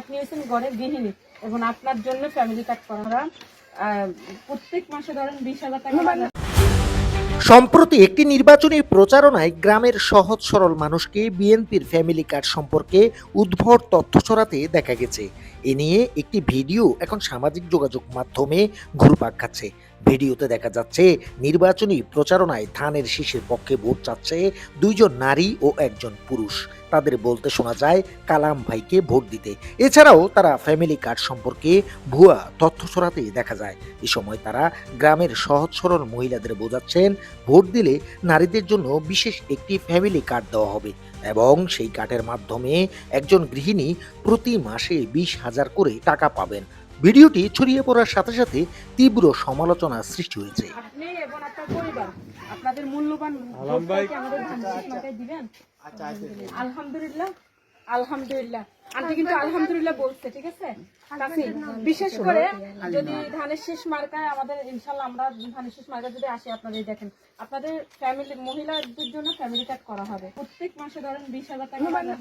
আপনি হয়েছেন ঘরের গৃহিণী এবং আপনার জন্য ফ্যামিলি কার্ড করা প্রত্যেক মাসে ধরেন বিশ হাজার টাকা সম্প্রতি একটি নির্বাচনী প্রচারণায় গ্রামের সহজ সরল মানুষকে বিএনপির ফ্যামিলি কার্ড সম্পর্কে উদ্ভট তথ্য ছড়াতে দেখা গেছে। এ নিয়ে একটি ভিডিও এখন সামাজিক যোগাযোগ মাধ্যমে ঘুরপাক খাচ্ছে। ভিডিওতে দেখা যাচ্ছে, নির্বাচনী প্রচারণায় ধানের শীষের পক্ষে ভোট চাচ্ছে দুইজন নারী ও একজন পুরুষ। তাদের বলতে শোনা যায়, কালাম ভাইকে ভোট দিতে। এছাড়াও তারা ফ্যামিলি কার্ড সম্পর্কে ভুয়া তথ্য ছড়াতে দেখা যায়। এ সময় তারা গ্রামের সহজ সরল মহিলাদের বোঝাচ্ছেন, ভোট দিলে নারীদের জন্য বিশেষ একটি ফ্যামিলি কার্ড দেওয়া হবে এবং সেই কার্ডের মাধ্যমে একজন গৃহিণী প্রতি মাসে বিশ হাজার করে টাকা পাবেন। ভিডিওটি ছড়িয়ে পড়ার সাথে সাথে তীব্র সমালোচনা সৃষ্টি হয়েছে। আপনি এবং আপনার পরিবার আপনাদের মূল্যবান আলহামদুলিল্লাহ আলহামদুলিল্লাহ। আন্টি কিন্তু আলহামদুলিল্লাহ। বলছে ঠিক আছে? বিশেষ করে যদি ধানের শেষ মার্কায় আমাদের ইনশাল্লাহ আমরা ধানের শেষ মার্কা যদি আসি আপনাদের দেখেন আপনাদের ফ্যামিলি মহিলাদের জন্য ফ্যামিলি কার্ড করা হবে। প্রত্যেক মাসে ধরেন বিশ হাজার টাকা বাজার